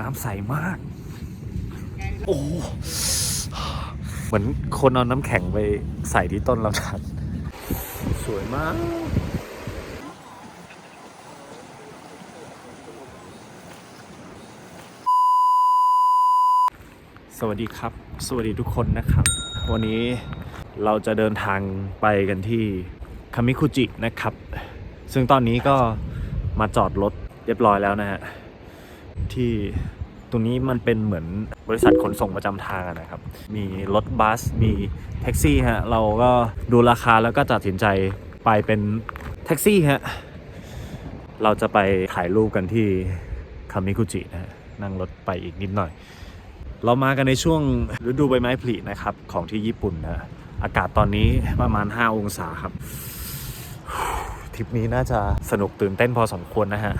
น้ำใสมาก โอ้เหมือนคนเอาน้ำแข็งไปใส่ที่ต้นลำธารสวยมากสวัสดีครับ สวัสดีทุกคนนะครับ วันนี้เราจะเดินทางไปกันที่คามิคุจินะครับ ซึ่งตอนนี้ก็มาจอดรถเรียบร้อยแล้วนะฮะ ที่ตรงนี้มันเป็นเหมือนบริษัทขนส่งประจำทางนะครับ มีรถบัส มีแท็กซี่ฮะ เราก็ดูราคาแล้วก็ตัดสินใจไปเป็นแท็กซี่ฮะ เราจะไปถ่ายรูปกันที่คามิคุจินะฮะ นั่งรถไปอีกนิดหน่อย เรามากันในช่วงฤดูใบไม้ผลินะครับ ของที่ญี่ปุ่นนะอากาศตอนนี้ประมาณ 5 องศาครับทริปนี้น่าจะสนุกตื่นเต้นพอสมควรนะฮะ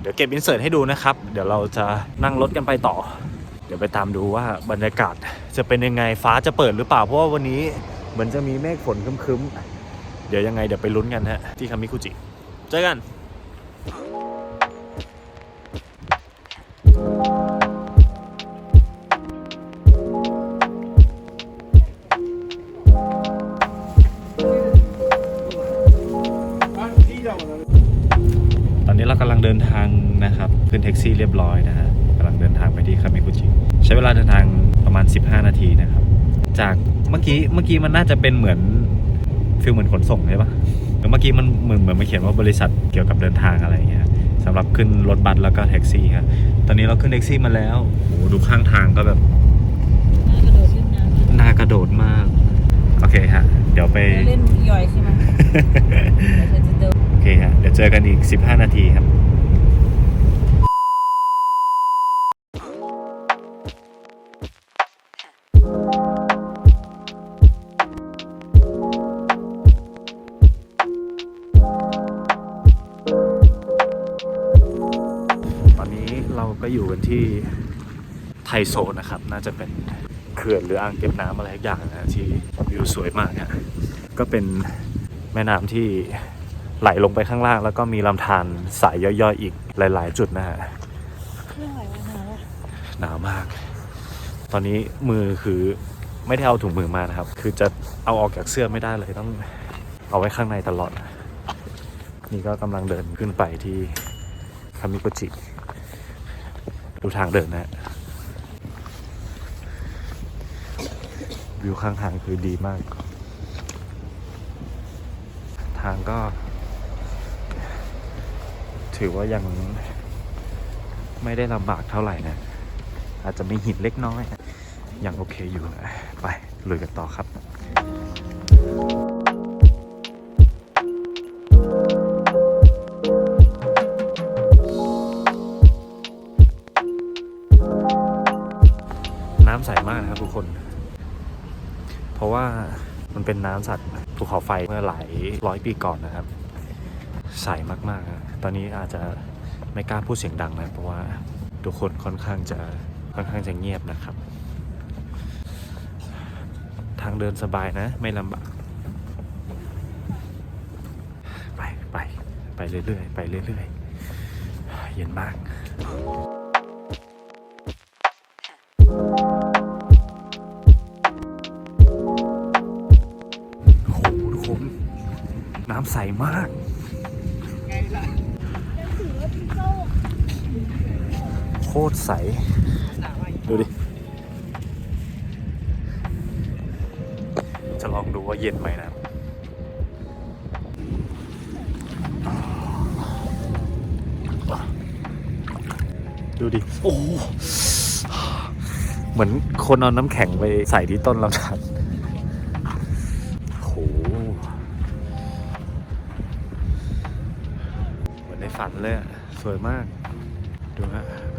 เดี๋ยวเก็บอินเสิร์ตให้ดูนะครับ เดี๋ยวเราจะนั่งรถกันไปต่อ เดี๋ยวไปตามดูว่าบรรยากาศจะเป็นยังไงฟ้าจะเปิดหรือเปล่า เพราะว่าวันนี้เหมือนจะมีเมฆฝนครึ้มๆ เดี๋ยวยังไงเดี๋ยวไปลุ้นกันฮะที่คามิคุจิ เจอกันตอ ท็กซี่เรียบร้อยนะฮะกำลังเดินทางไปที่คามิคุจิใช้เวลาเดินทางประมาณ 15 นาทีนะครับ จากเมื่อกี้เมื่อกี้มันน่าจะเป็นเหมือนฟิลเหมือนขนส่งใช่ปะแต่เมื่อกี้มันเหมือนเหมือนมาเขียนว่าบริษัทเกี่ยวกับเดินทางอะไรอย่างเงี้ยสำหรับขึ้นรถบัสแล้วก็แท็กซี่ครับตอนนี้เราขึ้นแท็กซี่มาแล้วโอ้โหดูข้างทางก็แบบน่ากระโดดขึ้นน้ำน่ากระโดดมาก โอเคฮะ เดี๋ยวไปเล่นย่อยใช่ไหมเดี๋ยวเธอจะเดินโอเคฮะ เดี๋ยวเจอกันอีก 15 นาทีครับ ที่ไทโซนนะครับ น่าจะเป็นเขื่อนหรืออ่างเก็บน้ำอะไรทุกอย่างนะที่วิวสวยมากเนี่ยก็เป็นแม่น้ำที่ไหลลงไปข้างล่าง แล้วก็มีลำธารสายย่อยๆอีกหลาย ๆ จุดนะฮะเรื่องอะไรวะนาวะหนาวมาก ตอนนี้มือคือไม่ได้เอาถุงมือมานะครับ คือจะเอาออกจากเสื้อไม่ได้เลยต้องเอาไว้ข้างในตลอด นี่ก็กำลังเดินขึ้นไปที่คามิโกจิ ดูทางเดินนะฮะวิวข้างทางคือดีมาก ทางก็ ถือว่ายังไม่ได้ลำบากเท่าไหร่นะ อาจจะมีหินเล็กน้อยยังโอเคอยู่ไปลุยกันต่อครับน้ ราะว่ามันเป็นน้ำสัตว์ภูเขาไฟเมื่อหลายร้อยปีก่อนนะครับ ใสมากๆ ตอนนี้อาจจะไม่กล้าพูดเสียงดังนะเพราะว่าทุกคนค่อนข้างจะค่อนข้างจะเงียบนะครับ ทางเดินสบายนะไม่ลำบากไปไปไปเรื่อยๆไปเรื่อยๆ เย็นมาก ตรใส ดูดิ จะลองดูว่าเย็นไหมนะดูดิ โอ้โหเหมือนคนเอาน้ำแข็งไปใส่ที่ต้นลำธารโอ้โหเหมือนในฝันเลยสวยมาก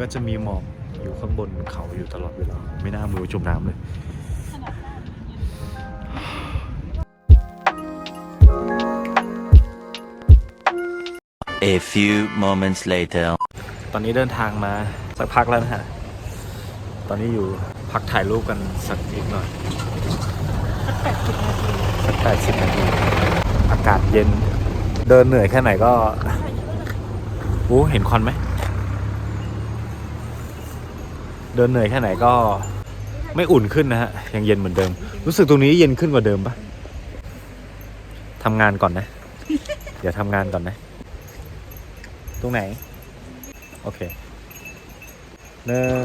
ก็จะมีหมอกอยู่ข้างบนเขาอยู่ตลอดเวลา ไม่น่ามือจมน้ำเลย A few moments later. ตอนนี้เดินทางมาสักพักแล้วนะฮะ ตอนนี้อยู่พักถ่ายรูปกันสักนิดหน่อย สักแปดสิบนาทีอากาศเย็น เดินเหนื่อยแค่ไหนก็โอ้เห็นควันไหม เดินเหนื่อยแค่ไหนก็ไม่อุ่นขึ้นนะฮะ ยังเย็นเหมือนเดิม รู้สึกตรงนี้เย็นขึ้นกว่าเดิมปะทำงานก่อนนะ เดี๋ยวทำงานก่อนนะ ตรงไหน โอเคหนึ่ง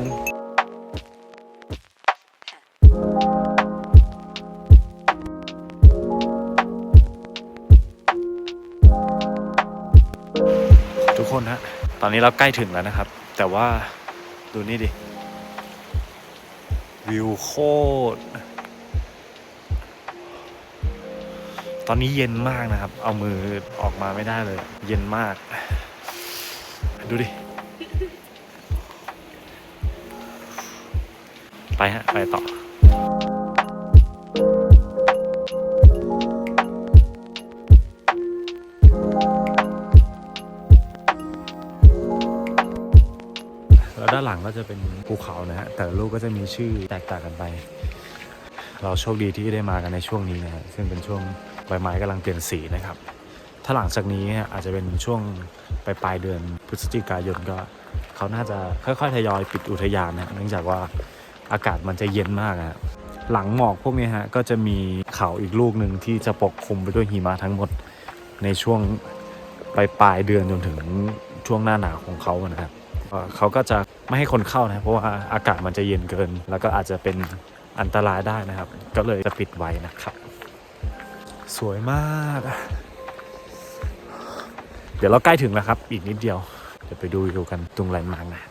ทุกคนฮะ ตอนนี้เราใกล้ถึงแล้วนะครับ แต่ว่าดูนี่ดิ วิวโคตร ตอนนี้เย็นมากนะครับ เอามือออกมาไม่ได้เลย เย็นมาก ดูดิ ไปฮะ ไปต่อานหลังก็จะเป็นภูเขานะฮะแต่ลูกก็จะมีชื่อแตกต่างกันไป เราโชคดีที่ได้มากันในช่วงนี้นะฮะซึ่งเป็นช่วงใบไม้กำลังเปลี่ยนสีนะครับ ถ้าหลังจากนี้อาจจะเป็นช่วงปลายปลายเดือนพฤศจิกายนก็เขาน่าจะค่อยๆทยอยปิดอุทยานนะเนื่องจากว่าอากาศมันจะเย็นมากอะหลังหมอกพวกนี้ฮะก็จะมีเขาอีกลูกหนึ่งที่จะปกคลุมไปด้วยหิมะทั้งหมดในช่วงปลายปลายเดือนจนถึงช่วงหน้าหนาวของเขานะครับ เขาก็จะไม่ให้คนเข้านะ เพราะว่าอากาศมันจะเย็นเกิน แล้วก็อาจจะเป็นอันตรายได้นะครับ ก็เลยจะปิดไว้นะครับ สวยมาก เดี๋ยวเราใกล้ถึงแล้วครับ อีกนิดเดียว เดี๋ยวไปดูดูกันตรงแลนด์มาร์กนะ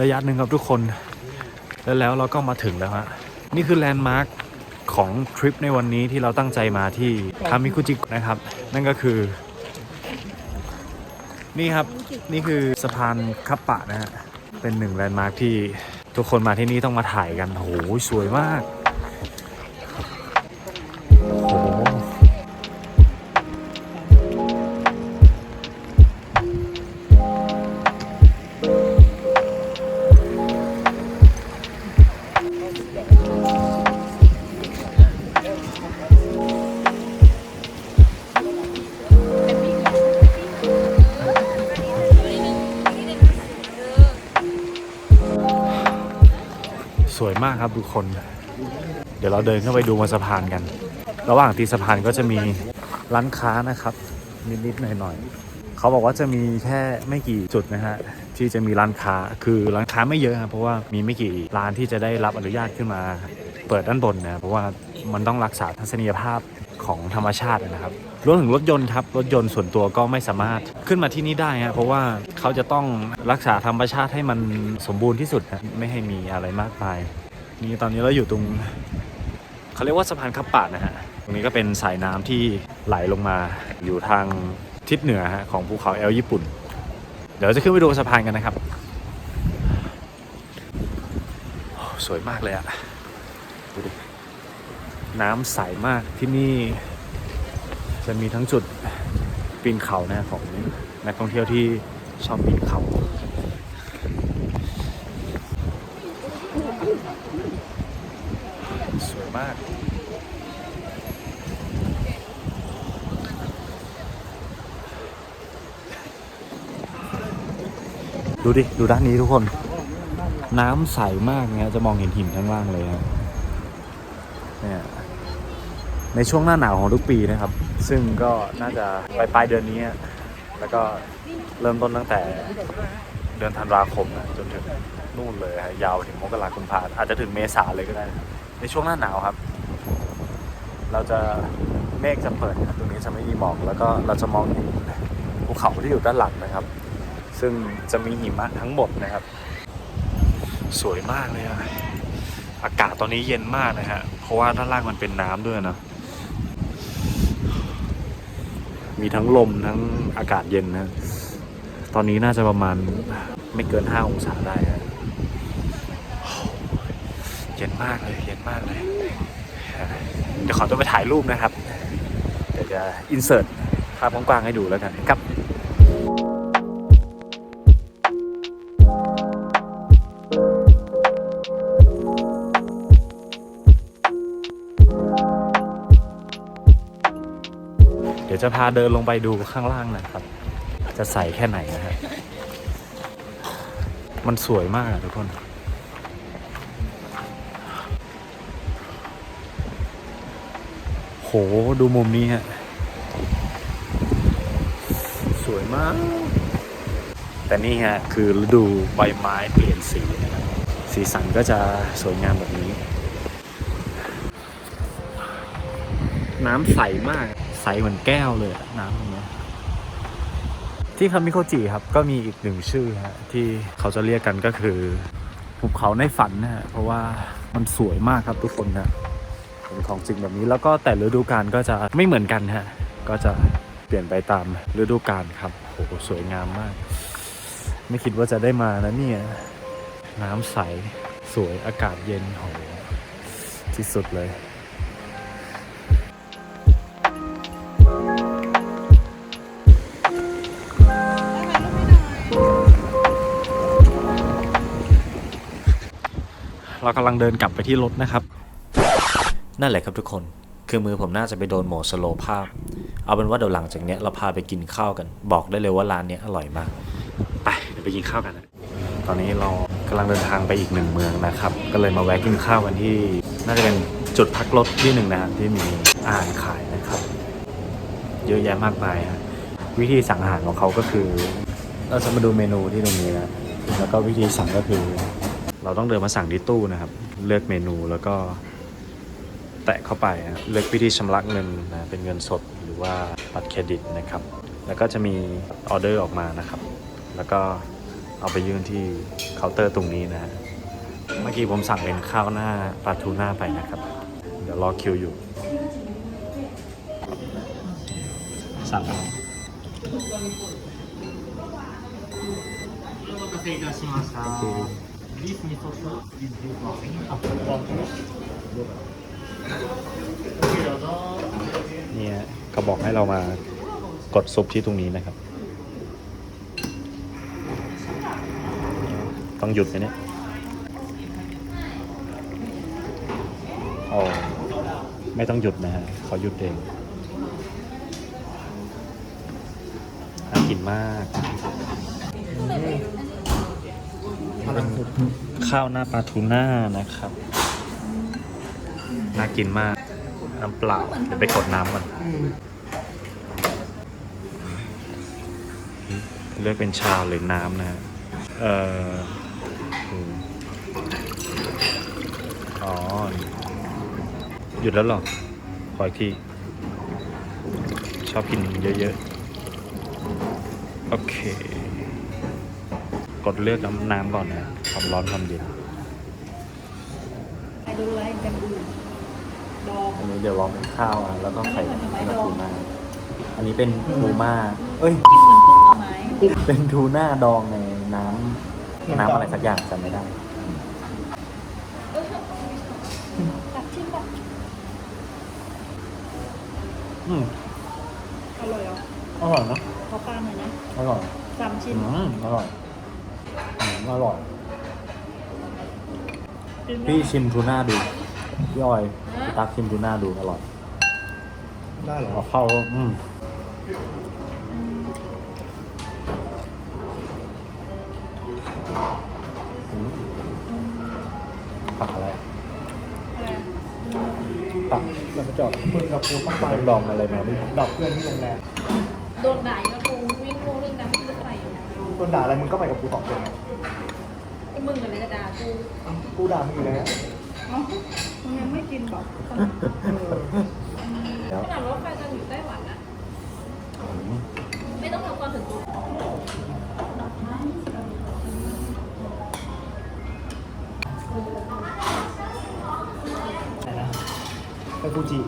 ระยะหนึ่งครับทุกคน แล้วแล้วเราก็มาถึงแล้วฮะนี่คือแลนด์มาร์คของทริปในวันนี้ที่เราตั้งใจมาที่คามิคุจินะครับ นั่นก็คือ นี่ครับนี่คือสะพานคัปปะนะฮะเป็นหนึ่งแลนด์มาร์คที่ทุกคนมาที่นี่ต้องมาถ่ายกันโหสวยมาก มากครับทุกคน เดี๋ยวเราเดินเข้าไปดูบนสะพานกัน ระหว่างตีสะพานก็จะมีร้านค้านะครับ นิดๆหน่อยๆเขาบอกว่าจะมีแค่ไม่กี่จุดนะฮะที่จะมีร้านค้าคือร้านค้าไม่เยอะครับเพราะว่ามีไม่กี่ร้านที่จะได้รับอนุญาตขึ้นมา เปิดด้านบนนะเพราะว่ามันต้องรักษาทัศนียภาพของธรรมชาตินะครับรวมถึงรถยนต์ครับรถยนต์ส่วนตัวก็ไม่สามารถขึ้นมาที่นี่ได้ฮะเพราะว่าเขาจะต้องรักษาธรรมชาติให้มันสมบูรณ์ที่สุดนะไม่ให้มีอะไรมากมาย นี่ตอนนี้เราอยู่ตรงเขาเรียกว่าสะพานคับปาดนะฮะ ตรงนี้ก็เป็นสายน้ำที่ไหลลงมาอยู่ทางทิศเหนือฮะของภูเขาแอลญี่ปุ่น เดี๋ยวจะขึ้นไปดูสะพานกันนะครับ สวยมากเลยอะดูดิน้ำใสมากที่นี่จะมีทั้งจุดปีนเขานะของนักท่องเที่ยวที่ชอบปีนเขา สวยมาก ดูดิ ดูด้านนี้ทุกคน น้ำใสมากเนี่ยจะมองเห็นหินข้างล่างเลยครับเนี่ยในช่วงหน้าหนาวของทุกปีนะครับ ซึ่งก็น่าจะปลายปลายเดือนนี้ แล้วก็เริ่มต้นตั้งแต่เดือนธันวาคมนะจนถึงนู่นเลยฮะยาวถึงมกราคมพาอาจจะถึงเมษาเลยก็ได้ ในช่วงหน้าหนาวครับ เราจะเมฆจะเปิดตรงนี้จะไม่มีหมอกแล้วก็เราจะมองเห็นภูเขาที่อยู่ด้านหลังนะครับ ซึ่งจะมีหิมะทั้งหมดนะครับ สวยมากเลยอะอากาศตอนนี้เย็นมากนะฮะ เพราะว่าด้านล่างมันเป็นน้ำด้วยนะมีทั้งลมทั้งอากาศเย็นนะ ตอนนี้น่าจะประมาณไม่เกิน 5 องศาได้ฮะเย็นมากเลย เย็นมากเลย เดี๋ยวขอตัวไปถ่ายรูปนะครับ เดี๋ยวจะอินเสิร์ตภาพกว้างๆให้ดูแล้วกันครับ ดี๋ยวจะพาเดินลงไปดูข้างล่างนะครับ จะใสแค่ไหนนะฮะมันสวยมากทุกคนโหดูมุมนี้ฮะสวยมาก แต่นี่ฮะคือฤดูใบไม้เปลี่ยนสีนะครับสีสันก็จะสวยงามแบบนี้ น้ำใสมาก ใสเหมือนแก้วเลยน้ำตรงนี้ที่คามิโคจิครับก็มีอีกหนึ่งชื่อฮะที่เขาจะเรียกกันก็คือภูเขาในฝันนะฮะเพราะว่ามันสวยมากครับทุกคนนะเป็นของจริงแบบนี้แล้วก็แต่ฤดูกาลก็จะไม่เหมือนกันฮะก็จะเปลี่ยนไปตามฤดูกาลครับโอ้โหสวยงามมาก ไม่คิดว่าจะได้มานะเนี่ยน้ำใสสวยอากาศเย็นโหที่สุดเลย เรากำลังเดินกลับไปที่รถนะครับ นั่นแหละครับทุกคน คือมือผมน่าจะไปโดนโหมดสโลว์ภาพ เอาเป็นว่าเดี๋ยวหลังจากเนี้ยเราพาไปกินข้าวกัน บอกได้เลยว่าร้านเนี้ยอร่อยมาก ไปเดี๋ยวไปกินข้าวกันนะตอนนี้เรากำลังเดินทางไปอีกหนึ่งเมืองนะครับ ก็เลยมาแวะกินข้าวกันที่ น่าจะเป็นจุดพักรถที่หนึ่งนะครับที่มีอาหารขายนะครับ เยอะแยะมากมายฮะวิธีสั่งอาหารของเขาก็คือ เราจะมาดูเมนูที่ตรงนี้นะ แล้วก็วิธีสั่งก็คือ เราต้องเดินมาสั่งที่ตู้นะครับ เลือกเมนูแล้วก็แตะเข้าไปนะเลือกวิธีชำระเงินนะเป็นเงินสดหรือว่าบัตรเครดิตนะครับ แล้วก็จะมีออเดอร์ออกมานะครับ แล้วก็เอาไปยื่นที่เคาน์เตอร์ตรงนี้นะเมื่อกี้ผมสั่งเป็นข้าวหน้าปลาทูน่าไปนะครับ เดี๋ยวรอคิวอยู่ สั่งแล้วお 미소스 인디고앞เนี่ยก็บอกให้เรามากดซุปที่ตรงนี้นะครับ ต้องหยุดไหเนี่ยโอ้ไม่ต้องหยุดนะฮะเขาหยุดเองน่ากินมาก ข้าวหน้าปลาทูน่านะครับ น่ากินมาก น้ำเปล่าเดี๋ยวไปกดน้ำก่อนเลือกเป็นชาหรือน้ำนะฮะเอ่ออ๋อ หยุดแล้วหรอ ขออีกที ชอบกินเยอะๆ โอเค กดเลือกน้ำน้ำก่อนนะความร้อนความเย็นไปดูอะไรกันดูดองอันนี้เดี๋ยวลองเป็นข้าวอะแล้วก็ไข่แล้วก็ทูน่าอันนี้เป็นทูม่าเอ้ยที่มันพึ่งเอาไม้เป็นทูน่าดองในน้ำน้ำอะไรสักอย่างจำไม่ได้ตัดชิ้นแบบอืมอร่อยเหรออร่อยนะขอปลาหน่อยนะอร่อยสามชิ้นอืมอร่อย อืมอร่อยกินไหมพี่ชิมทูน่าดู พี่ออยพี่ตักชิมทูน่าดูอร่อย ได้เหรอเอาเข้าอืมอืมผักอะไรอะไรอะผักเราไปจอดเพื่อนกับครูต้องไปดองอะไรมาไม่รู้ดับเพื่อนที่โรงแรมโดนด่าอยู่นะกู นะคนด่าอะไรมึงก็ไปกับกูสองคนไงไอ้มึงอะไรจะด่ากูกูด่ามึงอยู่แล้วเอ้ามึงยังไม่กินบอกแล้วขนาดรถไฟจะอยู่ไต้หวันอะอืมไม่ต้องทำความถึงตัวไหนนะไปฟูจิ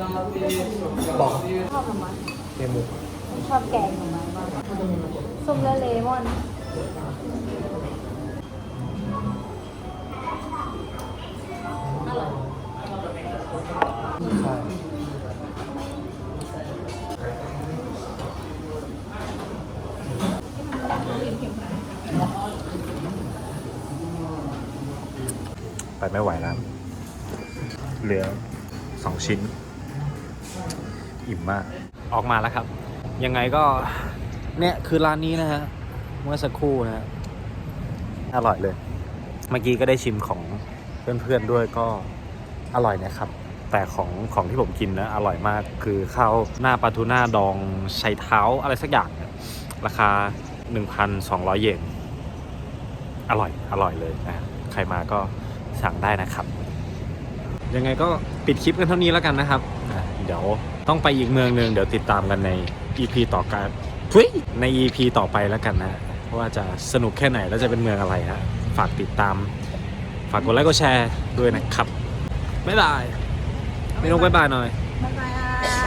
บอกชอบหรไอมั้เมมูชอบแกงหรือมั้บ้างส้มและเลมอนไปไม่ไหวแล้ว เหลือสองชิ้น อิ่มมาก ออกมาแล้วครับ ยังไงก็เนี่ยคือร้านนี้นะฮะ เมื่อสักครู่นะฮะอร่อยเลย เมื่อกี้ก็ได้ชิมของเพื่อนๆด้วยก็อร่อยนะครับ แต่ของของที่ผมกินนะอร่อยมากคือข้าวหน้าปลาทูน่าดองใช้เท้าอะไรสักอย่างเนี่ยราคา 1,200 เยนอร่อยอร่อยเลยนะใครมาก็สั่งได้นะครับ ยังไงก็ปิดคลิปกันเท่านี้แล้วกันนะครับอะเดี๋ยวต้องไปอีกเมืองหนึ่งเดี๋ยวติดตามกันใน EP ต่อกันทุยใน EP ต่อไปแล้วกันนะว่าจะสนุกแค่ไหนแล้วจะเป็นเมืองอะไรฮะฝากติดตาม ฝากกดไลค์กดแชร์ด้วยนะครับบ๊ายบายไม่ต้องบ๊ายบายหน่อย บ๊ายบาย